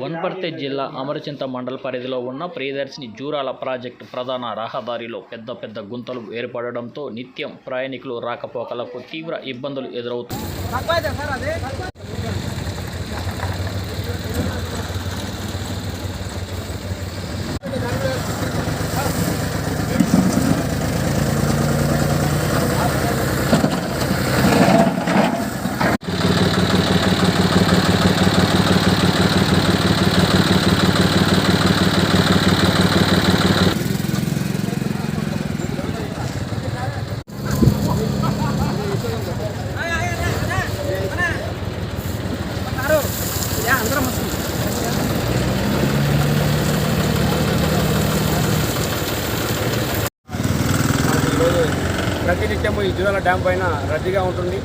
వన్పర్తి జిల్లా అమరచింత మండల పరిధిలో ఉన్న ప్రియదర్శిని జూరాల ప్రాజెక్టు ప్రధాన రహదారిలో పెద్ద పెద్ద గుంతలు ఏర్పడడంతో నిత్యం ప్రయాణికులు రాకపోకలకు తీవ్ర ఇబ్బందులు ఎదురవుతున్నాయి. ఈరోజు ప్రతినిత్యము ఈ జూరాల డ్యామ్ పైన రద్దీగా ఉంటుంది.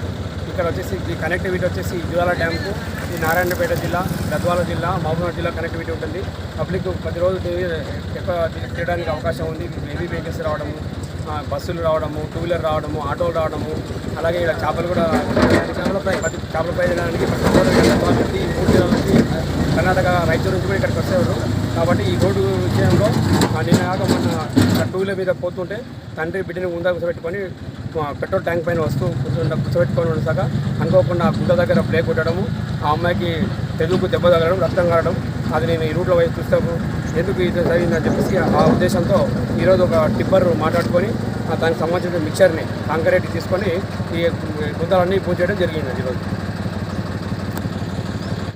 ఇక్కడ వచ్చేసి ఈ కనెక్టివిటీ వచ్చేసి ఈ డ్యామ్కు ఈ నారాయణపేట జిల్లా గద్వాల జిల్లా మహబూబ్నగర్ జిల్లా కనెక్టివిటీ ఉంటుంది. పబ్లిక్ ప్రతిరోజు రోజు ఎక్కువ తిరగడానికి అవకాశం ఉంది. హెవీ వెహికల్స్ రావడము బస్సులు రావడము టూ వీలర్ రావడము ఆటోలు రావడము అలాగే ఇక్కడ చేపలు కూడా చేపల ఫ్రై ప్రతి చేపల ఫ్రై ప్రతి మూడు జిల్లాల నుంచి కర్ణాటక రైతుల నుంచి కూడా ఇక్కడికి వచ్చేవారు. కాబట్టి ఈ రోడ్డు విషయంలో నిన్న కాక మన టూ మీద పోతుంటే తండ్రి బిడ్డని ముందా కూర్చోబెట్టుకొని పెట్రోల్ ట్యాంక్ పైన వస్తూ కూర్చుంట కూర్చోబెట్టుకొని ఉండసాక అనుకోకుండా గుంట దగ్గర బ్రేక్ కొట్టడము ఆ అమ్మాయికి తెలుగు దెబ్బ తగలడం రక్తం కారడం అది నేను ఈ రూట్లో వైపు చూస్తాను ఎందుకు ఇది జరిగిందని చెప్పేసి ఆ ఉద్దేశంతో ఈరోజు ఒక టిప్పర్ మాట్లాడుకొని దానికి సంబంధించిన మిక్చర్ని కాంకరేట్ తీసుకొని ఈ గుంతలన్నీ పూజ చేయడం జరిగింది ఈరోజు.